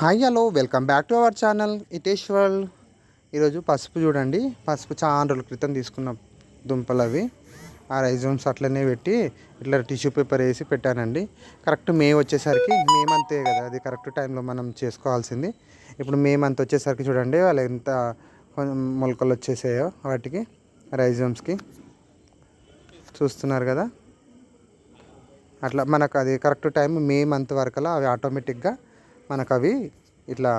Hi hello welcome back to our channel Iteshwar ఈరోజు పసుపు చూడండి. పసుపు చాలా రోజుల క్రితం తీసుకున్న దుంపలు అవి. ఆ రైజోమ్స్ అట్లనే పెట్టి ఇట్లా టిష్యూ పేపర్ వేసి పెట్టానండి. కరెక్ట్ మే వచ్చేసరికి మే మంతే కదా. అది కరెక్ట్ టైంలో మనం చేసుకోవాల్సింది. ఇప్పుడు మే మంత్ వచ్చేసరికి చూడండి వాళ్ళు ఎంత కొంచెం మొలకలు వచ్చేసాయో వాటికి రైజోమ్స్కి చూస్తున్నారు కదా? అట్లా మనకు అది కరెక్ట్ టైం మే మంత్ వరకలా అవి ఆటోమేటిక్గా మనకు అవి ఇట్లా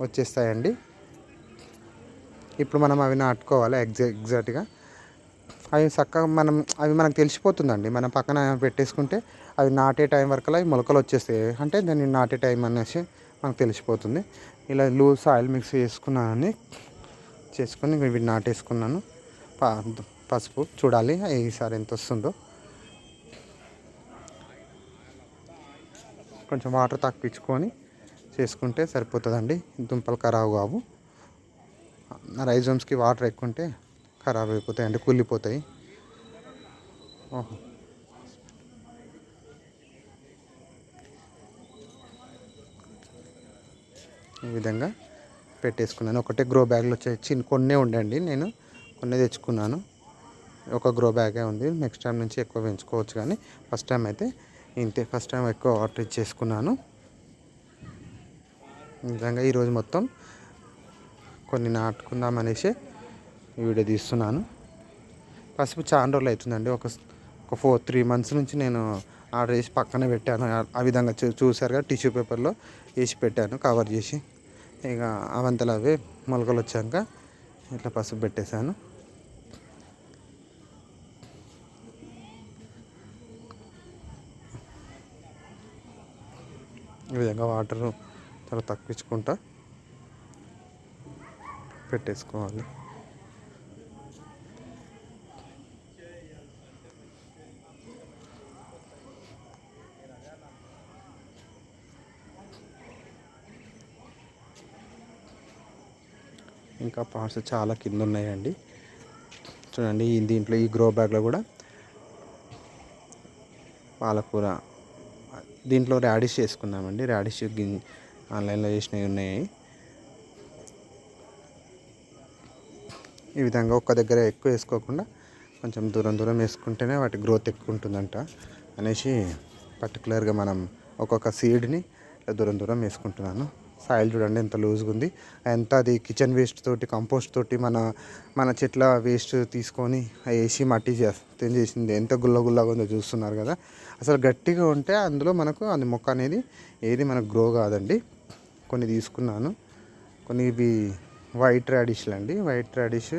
వచ్చేస్తాయండి. ఇప్పుడు మనం అవి నాటుకోవాలి ఎగ్జా ఎగ్జాక్ట్గా. అవి చక్కగా మనం అవి మనకు తెలిసిపోతుందండి. మనం పక్కన పెట్టేసుకుంటే అవి నాటే టైం వరకు అవి మొలకలు వచ్చేస్తాయి. అంటే దాన్ని నాటే టైం అనేసి మనకు తెలిసిపోతుంది. ఇలా లూజ్ ఆయిల్ మిక్స్ చేసుకున్నానని చేసుకొని ఇవి నాటేసుకున్నాను. పసుపు చూడాలి. ఈసారి ఎంత వస్తుందో. కొంచెం వాటర్ తగ్గించుకొని చేసుకుంటే సరిపోతుందండి. దుంపలు ఖరాబు కావు. రైజోమ్స్కి వాటర్ ఎక్కువ ఉంటే ఖరాబ్ అయిపోతాయి అండి కుళ్ళిపోతాయి ఓహో. ఈ విధంగా పెట్టేసుకున్నాను. ఒకటే గ్రో బ్యాగ్లో చిన్న కొన్నే ఉండండి నేను. కొన్ని తెచ్చుకున్నాను. ఒక గ్రో బ్యాగే ఉంది. నెక్స్ట్ టైం నుంచి ఎక్కువ పెంచుకోవచ్చు కానీ ఫస్ట్ టైం అయితే ఇంతే. ఫస్ట్ టైం ఎక్కువ వాటర్ ఇచ్చేసుకున్నాను. నిజంగా ఈరోజు మొత్తం కొన్ని నాటుకుందాం అనేసి వీడియో తీస్తున్నాను. పసుపు చాలా రోజులు అవుతుందండి. ఒక ఒక ఫోర్ త్రీ మంత్స్ నుంచి నేను ఆర్డర్ చేసి పక్కన పెట్టాను. ఆ- విధంగా చూ చూసారుగా టిష్యూ పేపర్లో వేసి పెట్టాను కవర్ చేసి. ఇక అవంతలు అవే మొలకలు వచ్చాక ఇట్లా పసుపు పెట్టేశాను. ఈ విధంగా వాటర్ చాలా తక్కువచ్చుకుంటా పెట్టేసుకోవాలి. ఇంకా పార్ట్స్ చాలా కింద ఉన్నాయండి. చూడండి ఈ దీంట్లో ఈ గ్రో బ్యాగ్లో కూడా పాలకూర దీంట్లో రాడిష్ చేసుకున్నామండి రాడిష్ గిన్ ఆన్లైన్లో చేసినవి ఉన్నాయి. ఈ విధంగా ఒక్క దగ్గర ఎక్కువ వేసుకోకుండా కొంచెం దూరం దూరం వేసుకుంటేనే వాటి గ్రోత్ ఎక్కువ ఉంటుందంట అనేసి పర్టికులర్గా మనం ఒక్కొక్క సీడ్ని దూరం దూరం వేసుకుంటున్నాను. సాయిల్ చూడండి ఎంత లూజ్గా ఉంది. ఎంత అది కిచెన్ వేస్ట్ తోటి కంపోస్ట్ తోటి మన మన చెట్ల వేస్ట్ తీసుకొని వేసి మట్టి చేస్తే చేసింది? ఎంత గుల్ల గుల్లగా ఉందో చూస్తున్నారు కదా. అసలు గట్టిగా ఉంటే అందులో మనకు అది మొక్క అనేది ఏది మనకు గ్రో కాదండి. కొన్ని తీసుకున్నాను. కొన్ని ఇవి వైట్ రాడిష్లు అండి. వైట్ రాడిష్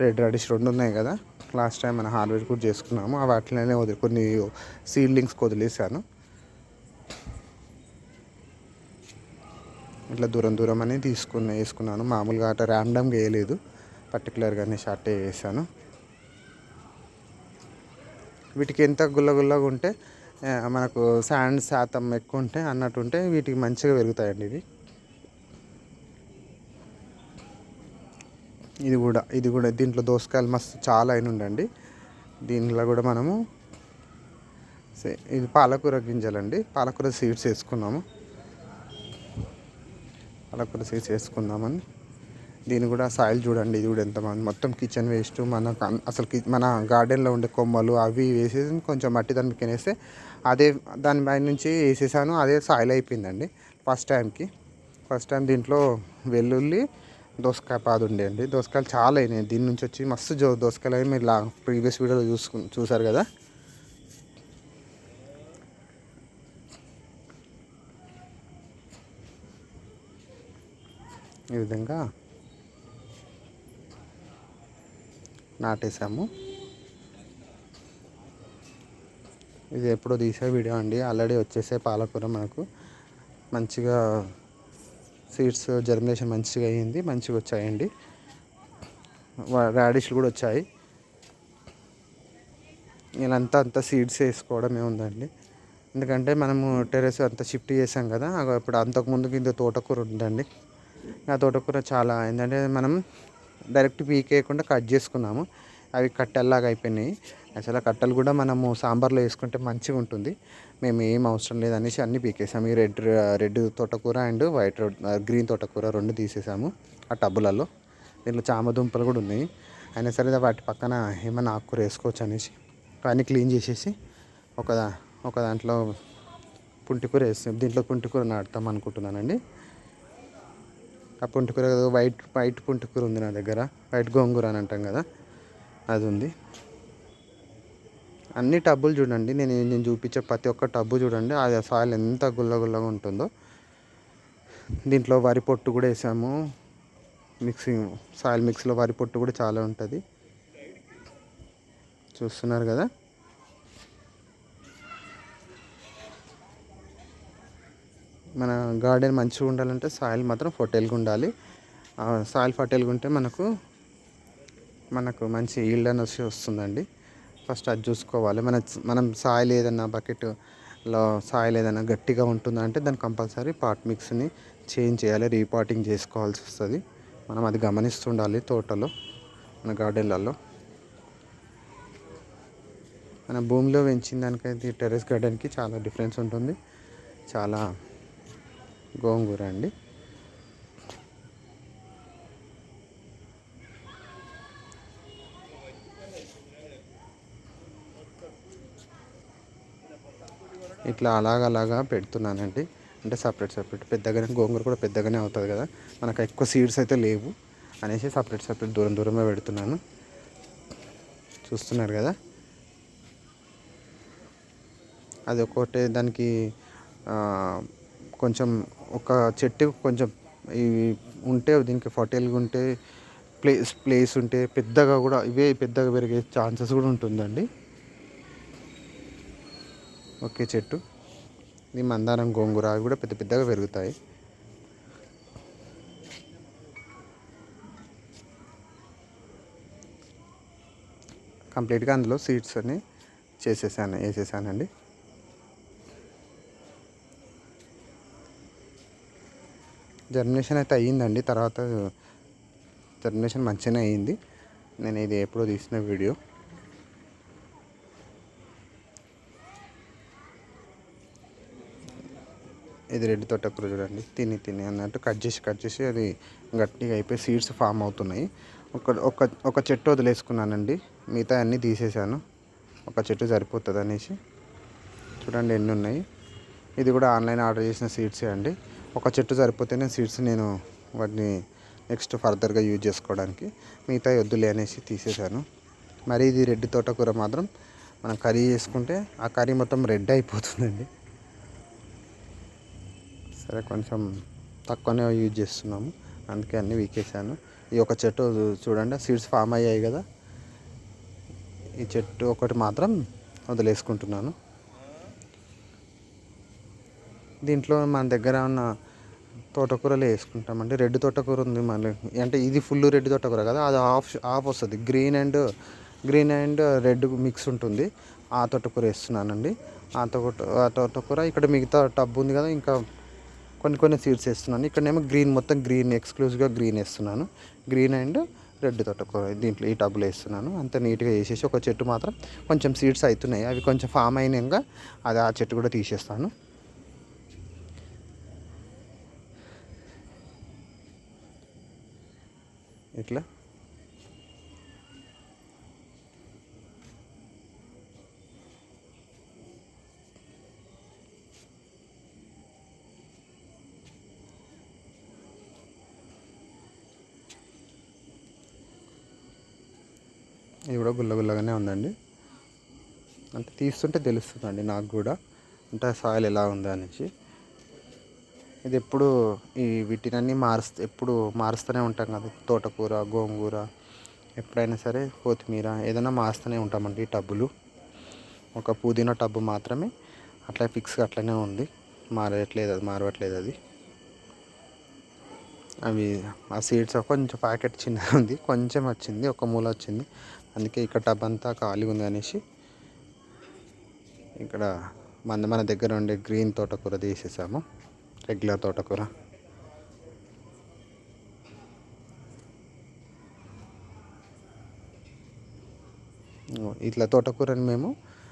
రెడ్ రాడిష్ రెండు ఉన్నాయి కదా. లాస్ట్ టైం మనం హార్వెస్ట్ కూడా చేసుకున్నాము. అవి అట్లనే వదిలి కొన్ని సీడ్లింగ్స్కి వదిలేసాను. ఇట్లా దూరం దూరం అని తీసుకున్న వేసుకున్నాను. మామూలుగా అట్లా ర్యాండమ్గా వేయలేదు. పర్టికులర్గానే షార్ట్ వేసాను. వీటికి ఎంత గుల్లగుల్లగా ఉంటే మనకు శాండ్ శాతం ఎక్కువ ఉంటే అన్నట్టు ఉంటే వీటికి మంచిగా పెరుగుతాయండి ఇవి. ఇది కూడా ఇది కూడా దీంట్లో దోసకాయలు మస్తు చాలా అయిన ఉండండి. దీనిలో కూడా మనము సే- ఇది పాలకూర గింజలండి. పాలకూర సీడ్స్ వేసుకున్నాము. పాలకూర సీడ్స్ వేసుకుందామని. దీని కూడా సాయిల్ చూడండి ఇది కూడా ఎంత మంది మొత్తం కిచెన్ వేస్ట్. మన అసలు మన గార్డెన్లో ఉండే కొమ్మలు అవి వేసేసి కొంచెం మట్టి దాని తినేస్తే అదే దాని పై నుంచి వేసేసాను అదే సాయిల్ అయిపోయిందండి. ఫస్ట్ టైంకి. ఫస్ట్ టైం దీంట్లో వెల్లుల్లి దోసకాయ పాదు ఉండే అండి. దోసకాయలు చాలా అయినాయి. దీని నుంచి వచ్చి మస్తు జో దోసకాయలు అవి మీరు లా ప్రీవియస్ వీడియోలో చూసుకు చూసారు కదా. ఈ విధంగా నాటేసాము. ఇది ఎప్పుడో తీసే వీడియో అండి. ఆల్రెడీ వచ్చేసే పాలకూర మనకు మంచిగా సీడ్స్ జర్మినేషన్ మంచిగా అయ్యింది మంచిగా వచ్చాయండి. రాడిష్లు కూడా వచ్చాయి. వీళ్ళంతా అంతా సీడ్స్ వేసుకోవడమే ఉందండి. ఎందుకంటే మనము టెరెస్ అంతా షిఫ్ట్ చేసాం కదా ఇప్పుడు అంతకుముందు కింద తోటకూర ఉందండి. ఆ తోటకూర చాలా ఏంటంటే మనం డైరెక్ట్ పీకేయకుండా కట్ చేసుకున్నాము. అవి కట్టెల్లాగా అయిపోయినాయి. అసలు కట్టలు కట్టెలు కూడా మనము సాంబార్లో వేసుకుంటే మంచిగా ఉంటుంది. మేము ఏం అవసరం లేదనేసి అన్నీ పీకేసాము. ఈ రెడ్ రెడ్ తోటకూర అండ్ వైట్ గ్రీన్ తోటకూర రెండు తీసేసాము ఆ టబ్బులలో. దీంట్లో చామ దుంపలు కూడా ఉన్నాయి. అయినా సరే వాటి పక్కన ఏమైనా ఆకుకూర వేసుకోవచ్చు అనేసి అన్నీ క్లీన్ చేసేసి ఒక ఒక దాంట్లో పుంటికూర వేస్తాం. దీంట్లో పుంటికూర నాటుతాం అనుకుంటున్నానండి. ఆ పుంటికూర వైట్ వైట్ పుంటికూర ఉంది నా దగ్గర. వైట్ గోంగూర అని అంటాం కదా అది ఉంది. అన్ని టబ్బులు చూడండి. నేను నేను చూపించే ప్రతి ఒక్క టబ్బు చూడండి. అది సాయిల్ ఎంత గుల్ల గుల్లగా ఉంటుందో. దీంట్లో వరి పొట్టు కూడా వేసాము. మిక్సింగ్ సాయిల్ మిక్స్లో వరి పొట్టు కూడా చాలా ఉంటుంది. చూస్తున్నారు కదా? మన గార్డెన్ మంచిగా ఉండాలంటే సాయిల్ మాత్రం ఫర్టైల్గా ఉండాలి. సాయిల్ ఫర్టైల్గా ఉంటే మనకు మనకు మంచి ఈల్డ్ అని వచ్చి వస్తుందండి. ఫస్ట్ అది చూసుకోవాలి. మన మనం సాయిల్ ఏదన్నా బకెట్లో సాయిల్ ఏదైనా గట్టిగా ఉంటుందా అంటే దాన్ని కంపల్సరీ పాట్ మిక్స్ని చేంజ్ చేయాలి రీపాటింగ్ చేసుకోవాల్సి వస్తుంది. మనం అది గమనిస్తుండాలి తోటలో మన గార్డెన్లలో. మన భూమిలో పెంచిన దానికైతే టెర్రస్ గార్డెన్కి చాలా డిఫరెన్స్ ఉంటుంది. చాలా గోంగూర అండి. ఇట్లా అలాగ అలాగా పెడుతున్నానండి. అంటే సపరేట్ సపరేట్ పెద్దగానే గోంగూర కూడా పెద్దగానే అవుతుంది కదా. మనకు ఎక్కువ సీడ్స్ అయితే లేవు అనేసి సపరేట్ సపరేట్ దూరం దూరంగా పెడుతున్నాను. చూస్తున్నారు కదా? అది ఒక్కొక్కటే దానికి కొంచెం ఒక చెట్టు కొంచెం ఇవి ఉంటే దీనికి ఫర్టైల్గా ఉంటే ప్లేస్ ప్లేస్ ఉంటే పెద్దగా కూడా ఇవే పెద్దగా పెరిగే ఛాన్సెస్ కూడా ఉంటుందండి. ఒకే చెట్టు. ఇది మందారం గోంగూర అవి కూడా పెద్ద పెద్దగా పెరుగుతాయి. కంప్లీట్గా అందులో సీడ్స్ అని చేసేసాను వేసేసానండి. జర్మినేషన్ అయితే అయ్యిందండి. తర్వాత జర్మినేషన్ మంచిగానే అయ్యింది. నేను ఇది ఎప్పుడో తీసిన వీడియో. ఇది రెడ్ తోటకూర చూడండి. తిని తిని అన్నట్టు కట్ చేసి కట్ చేసి అది గట్టిగా అయిపోయి సీడ్స్ ఫామ్ అవుతున్నాయి. ఒక ఒక ఒక చెట్టు వదిలేసుకున్నానండి. మిగతా అన్నీ తీసేసాను. ఒక చెట్టు సరిపోతుంది అనేసి. చూడండి ఎన్ని ఉన్నాయి. ఇది కూడా ఆన్లైన్ ఆర్డర్ చేసిన సీడ్సే అండి. ఒక చెట్టు సరిపోతేనే సీడ్స్ నేను వాటిని నెక్స్ట్ ఫర్దర్గా యూజ్ చేసుకోవడానికి మిగతా వద్దులే అనేసి తీసేసాను. మరి ఇది రెడ్ తోటకూర మాత్రం మనం కర్రీ చేసుకుంటే ఆ కర్రీ మొత్తం రెడ్ అయిపోతుందండి. సరే కొంచెం తక్కువనే యూజ్ చేస్తున్నాము. అందుకే అన్నీ వీకేసాను ఈ ఒక చెట్టు చూడండి సీడ్స్ ఫామ్ అయ్యాయి కదా. ఈ చెట్టు ఒకటి మాత్రం వదిలేసుకుంటున్నాను. దీంట్లో మన దగ్గర ఉన్న తోటకూరలు వేసుకుంటామండి. రెడ్ తోటకూర ఉంది మళ్ళీ. అంటే ఇది ఫుల్ రెడ్ తోటకూర కదా అది ఆఫ్ ఆఫ్ వస్తుంది. Green and green and red mix ఉంటుంది. ఆ తోటకూర వేస్తున్నానండి. ఆ తోట ఆ తోటకూర ఇక్కడ మిగతా టబ్ ఉంది కదా ఇంకా కొన్ని కొన్ని సీడ్స్ వేస్తున్నాను. ఇక్కడనేమో గ్రీన్ మొత్తం గ్రీన్ ఎక్స్క్లూజివ్గా గ్రీన్ వేస్తున్నాను. గ్రీన్ అండ్ రెడ్ తోటకూర దీంట్లో ఈ టబ్బులో వేస్తున్నాను. అంత నీట్గా వేసేసి ఒక చెట్టు మాత్రం కొంచెం సీడ్స్ అవుతున్నాయి అవి కొంచెం ఫామ్ అయినాక అది ఆ చెట్టు కూడా తీసేస్తాను. ఇట్లా ఇది కూడా గుల్ల గుల్లగానే ఉందండి. అంటే తీస్తుంటే తెలుస్తుందండి నాకు కూడా. అంటే సాయిల్ ఎలా ఉందా అనేసి. ఇది ఎప్పుడు ఈ వీటినన్నీ మారుస్తూ ఎప్పుడు మారుస్తూనే ఉంటాం కదా. తోటకూర గోంగూర ఎప్పుడైనా సరే కొత్తిమీర ఏదైనా మారుస్తూనే ఉంటామండి ఈ టబ్బులు. ఒక పుదీనా టబ్బు మాత్రమే అట్లా ఫిక్స్గా అట్లనే ఉంది. మారట్లేదు అది మారవట్లేదు అది. అవి ఆ సీడ్స్ కొంచెం ప్యాకెట్ చిన్నగా ఉంది. కొంచెం వచ్చింది ఒక మూల వచ్చింది. అందుకే ఇక్కడ టబ్ అంతా ఖాళీగా ఉంది అనేసి ఇక్కడ మన మన దగ్గర ఉండే గ్రీన్ తోటకూర తీసేసాము. రెగ్యులర్ తోటకూర. ఇట్లా తోటకూరని మేము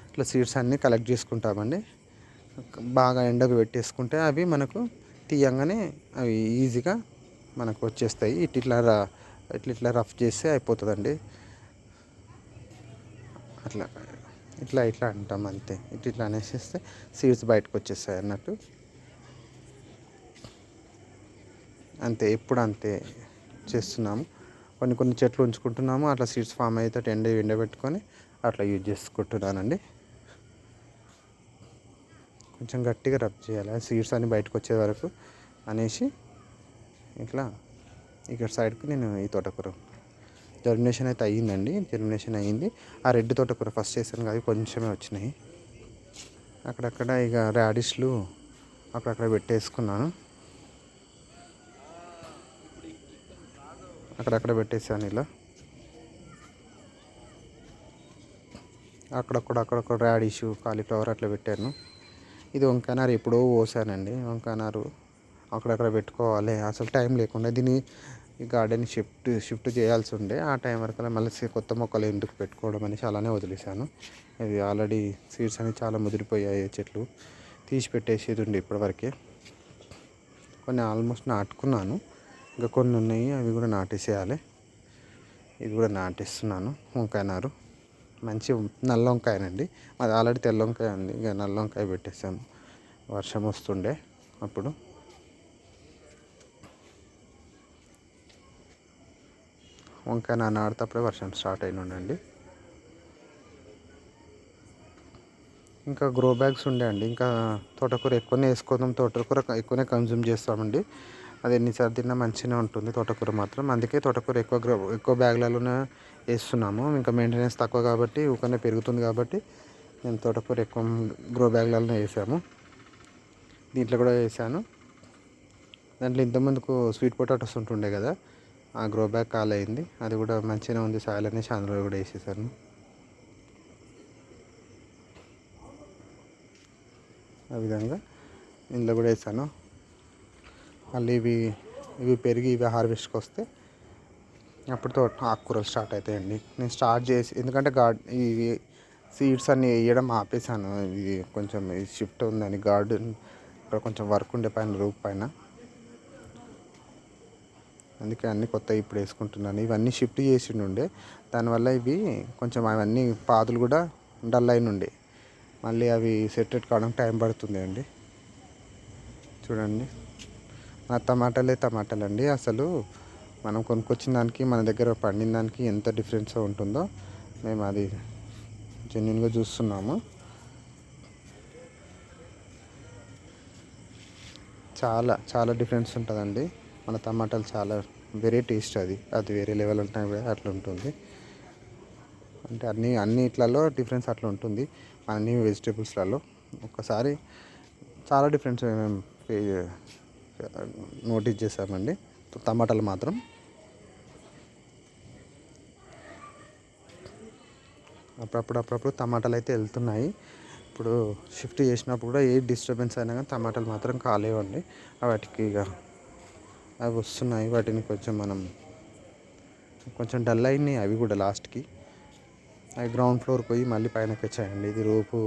ఇట్లా సీడ్స్ అన్నీ కలెక్ట్ చేసుకుంటామండి. బాగా ఎండకు పెట్టేసుకుంటే అవి మనకు తీయంగానే అవి ఈజీగా మనకు వచ్చేస్తాయి. ఇట్లా ఇట్లా ఇట్లా రఫ్ చేస్తే అయిపోతుందండి. అట్లా ఇట్లా ఇట్లా అంటాం అంతే. ఇట్లా ఇట్లా అనేసిస్తే సీడ్స్ బయటకు వచ్చేస్తాయి అన్నట్టు. అంతే ఎప్పుడు అంతే చేస్తున్నాము. కొన్ని కొన్ని చెట్లు ఉంచుకుంటున్నాము అట్లా సీడ్స్ ఫామ్ అయితే ఎండ ఎండబెట్టుకొని అట్లా యూజ్ చేసుకుంటున్నానండి. కొంచెం గట్టిగా రబ్ చేయాలి సీడ్స్ అన్ని బయటకు వచ్చే వరకు అనేసి ఇట్లా ఇక్కడ సైడ్కి నేను ఈ తోటకూర జర్మినేషన్ అయితే అయ్యిందండి. జర్మినేషన్ అయ్యింది. ఆ రెడ్ తోటకూర ఫస్ట్ చేశాను అవి కొంచెమే వచ్చినాయి. అక్కడక్కడ ఇక రాడిష్లు అక్కడక్కడ పెట్టేసుకున్నాను. అక్కడక్కడ పెట్టేసాను ఇలా. అక్కడక్కడ అక్కడక్కడ రాడిష్ కాలీఫ్లవర్ అట్లా పెట్టాను. ఇది వంకాయనారు ఎప్పుడో పోసానండి వంకాయనారు అక్కడక్కడ పెట్టుకోవాలి. అసలు టైం లేకుండా దీన్ని ఈ గార్డెన్ షిఫ్ట్ షిఫ్ట్ చేయాల్సి ఉండే. ఆ టైం వరకు మళ్ళీ కొత్త మొక్కలు ఎందుకు పెట్టుకోవడం అనేసి అలానే వదిలేశాను. ఇవి ఆల్రెడీ సీడ్స్ అనేవి చాలా ముదిరిపోయాయి చెట్లు తీసి పెట్టేసేది ఉండే ఇప్పటివరకే. కొన్ని ఆల్మోస్ట్ నాటుకున్నాను. ఇంకా కొన్ని ఉన్నాయి అవి కూడా నాటేసేయాలి. ఇది కూడా నాటేస్తున్నాను వంకాయ నారు. మంచి నల్ల వంకాయనండి. మాది ఆల్రెడీ తెల్ల వంకాయ ఉంది ఇక నల్ల వంకాయ పెట్టేసాము. వర్షం వస్తుండే అప్పుడు. వంకాయ నా నాటుతప్పుడే వర్షం స్టార్ట్ అయిన ఉండండి. ఇంకా గ్రో బ్యాగ్స్ ఉండే అండి. ఇంకా తోటకూర ఎక్కువనే వేసుకోదాం తోటకూర ఎక్కువనే కన్జ్యూమ్ చేస్తామండి. అది ఎన్నిసార్లు తిన్నా మంచిగానే ఉంటుంది తోటకూర మాత్రం. అందుకే తోటకూర ఎక్కువ గ్రో ఎక్కువ బ్యాగ్లలోనే వేస్తున్నాము. ఇంకా మెయింటెనెన్స్ తక్కువ కాబట్టి ఊకనే పెరుగుతుంది కాబట్టి నేను తోటకూర ఎక్కువ గ్రో బ్యాగ్లలోనే వేసాము. దీంట్లో కూడా వేసాను. దాంట్లో ఇంతకుముందుకు స్వీట్ పొటాటోస్ ఉంటుండే కదా ఆ గ్రో బ్యాగ్ కాల్ అయింది అది కూడా మంచిగానే ఉంది. సాయిల్ అనేసి అందులో కూడా వేసేసాను. ఆ విధంగా ఇందులో కూడా వేసాను. మళ్ళీ ఇవి ఇవి పెరిగి ఇవి హార్వెస్ట్కి వస్తే అప్పుడుతో ఆకుకూరలు స్టార్ట్ అవుతాయండి. నేను స్టార్ట్ చేసి ఎందుకంటే గార్డ్ ఇవి సీడ్స్ అన్ని వేయడం ఆపేసాను. ఇది కొంచెం షిఫ్ట్ ఉందని గార్డెన్ ఇక్కడ కొంచెం వర్క్ ఉండే పైన రూప్ పైన. అందుకే అన్ని కొత్త ఇప్పుడు వేసుకుంటున్నాను. ఇవన్నీ షిఫ్ట్ చేసి ఉండే దానివల్ల ఇవి కొంచెం అవన్నీ పాదులు కూడా డల్ అయిన ఉండే మళ్ళీ అవి సెటెట్ కావడానికి టైం పడుతుంది అండి. చూడండి. మన టమాటాలే టమాటాలు అండి అసలు మనం కొనుక్కొచ్చిన దానికి మన దగ్గర పండిన దానికి ఎంత డిఫరెన్స్ ఉంటుందో మేము అది జెన్యున్గా చూస్తున్నాము. చాలా చాలా డిఫరెన్స్ ఉంటుందండి. మన టమాటాలు చాలా వెరీ టేస్ట్ అది. అది వేరే లెవెల్ ఉంటాయి కూడా అట్లా ఉంటుంది. అంటే అన్ని అన్నిట్లలో డిఫరెన్స్ అట్లా ఉంటుంది. అన్ని వెజిటేబుల్స్లలో ఒక్కసారి చాలా డిఫరెన్స్ మేము నోటీస్ చేసామండి టమాటాలు మాత్రం. అప్పుడప్పుడు అప్పుడప్పుడు టమాటాలు అయితే వెళ్తున్నాయి. ఇప్పుడు షిఫ్ట్ చేసినప్పుడు కూడా ఏ డిస్టర్బెన్స్ అయినా కానీ టమాటాలు మాత్రం కాలేవండి. వాటికి ఇక అవి వస్తున్నాయి. వాటిని కొంచెం మనం కొంచెం డల్ అయినాయి అవి కూడా లాస్ట్కి. అవి గ్రౌండ్ ఫ్లోర్ పోయి మళ్ళీ పైనకి వచ్చాయండి. ఇది రూపు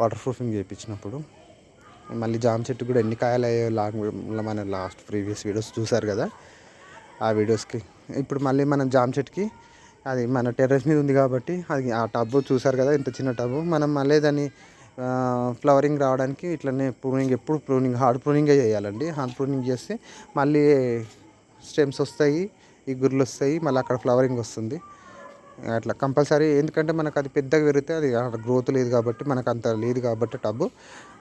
వాటర్ ప్రూఫింగ్ చేయించినప్పుడు మళ్ళీ జామ చెట్టు కూడా ఎన్ని కాయలు అయ్యో లాంగ్ మన లాస్ట్ ప్రీవియస్ వీడియోస్ చూసారు కదా. ఆ వీడియోస్కి ఇప్పుడు మళ్ళీ మనం జామ చెట్టుకి అది మన టెర్రస్ మీద ఉంది కాబట్టి అది ఆ టబ్ చూసారు కదా ఇంత చిన్న టబ్. మనం మళ్ళీ దాన్ని ఫ్లవరింగ్ రావడానికి ఇట్లనే ప్రూనింగ్ ఎప్పుడు ప్రూనింగ్ హార్డ్ ప్రూనింగే చేయాలండి. హార్డ్ ప్రూనింగ్ చేస్తే మళ్ళీ స్టెమ్స్ వస్తాయి ఇగుర్లు వస్తాయి మళ్ళీ అక్కడ ఫ్లవరింగ్ వస్తుంది. అట్లా కంపల్సరీ ఎందుకంటే మనకు అది పెద్దగా పెరిగితే అది గ్రోత్ లేదు కాబట్టి మనకు అంత లేదు కాబట్టి టబ్బు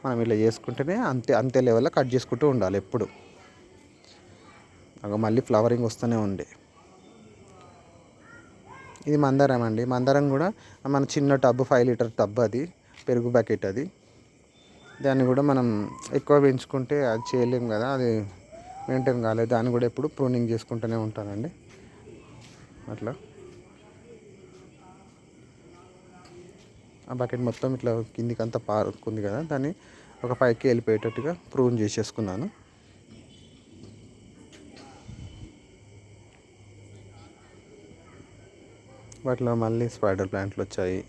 మనం ఇలా చేసుకుంటేనే అంతే అంతే లెవెల్లో కట్ చేసుకుంటూ ఉండాలి ఎప్పుడు. మళ్ళీ ఫ్లవరింగ్ వస్తూనే ఉండే ఇది మందారం అండి. మందారం కూడా మన చిన్న టబ్ ఫైవ్ లీటర్ టబ్ అది. పెరుగు బకెట్ అది. దాన్ని కూడా మనం ఎక్కువ పెంచుకుంటే అది చేయలేం కదా అది మెయింటైన్ కాలేదు. దాన్ని కూడా ఎప్పుడు ప్రూనింగ్ చేసుకుంటూనే ఉంటానండి. అట్లా. ఆ బకెట్ మొత్తం ఇట్లా కిందికి అంతా పారుకుంది కదా దాన్ని ఒక పైకి వెళ్ళిపోయేటట్టుగా ప్రూన్ చేసేసుకున్నాను. వాటిలో మళ్ళీ స్పైడర్ ప్లాంట్లు వచ్చాయి.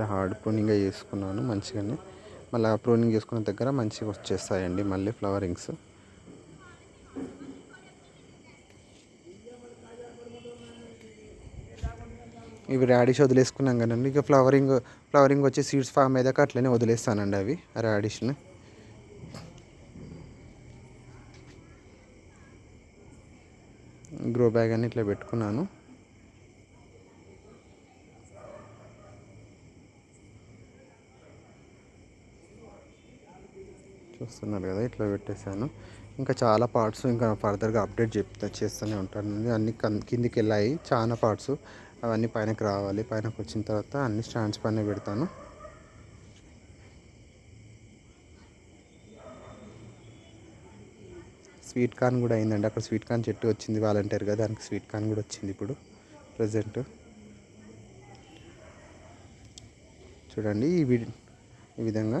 ఇట్లా హార్డ్ ప్రూనింగ్ చేసుకున్నాను మంచిగానే. మళ్ళీ ప్రూనింగ్ చేసుకున్న దగ్గర మంచిగా వచ్చేస్తాయండి మళ్ళీ ఫ్లవరింగ్స్. ఇవి రాడిష్ వదిలేసుకున్నాం కదండి. ఇక ఫ్లవరింగ్ ఫ్లవరింగ్ వచ్చి సీడ్స్ ఫామ్ అయ్యాక అట్లనే వదిలేస్తానండి అవి రాడిష్ని. గ్రో బ్యాగ్ అని ఇట్లా పెట్టుకున్నాను. చూస్తున్నారు కదా ఇట్లా పెట్టేశాను. ఇంకా చాలా పార్ట్స్ ఇంకా ఫర్దర్గా అప్డేట్ చెప్తా చేస్తూనే ఉంటాను. అన్ని కిందికి వెళ్ళాయి చాలా పార్ట్స్ అవన్నీ పైనకి రావాలి. పైనకి వచ్చిన తర్వాత అన్ని స్టాండ్స్ పైన పెడతాను. స్వీట్ కార్న్ కూడా అయిందండి. అక్కడ స్వీట్ కార్న్ చెట్టు వచ్చింది వాలంటీర్గా దానికి స్వీట్ కార్న్ కూడా వచ్చింది ఇప్పుడు ప్రజెంట్ చూడండి ఈ వి ఈ విధంగా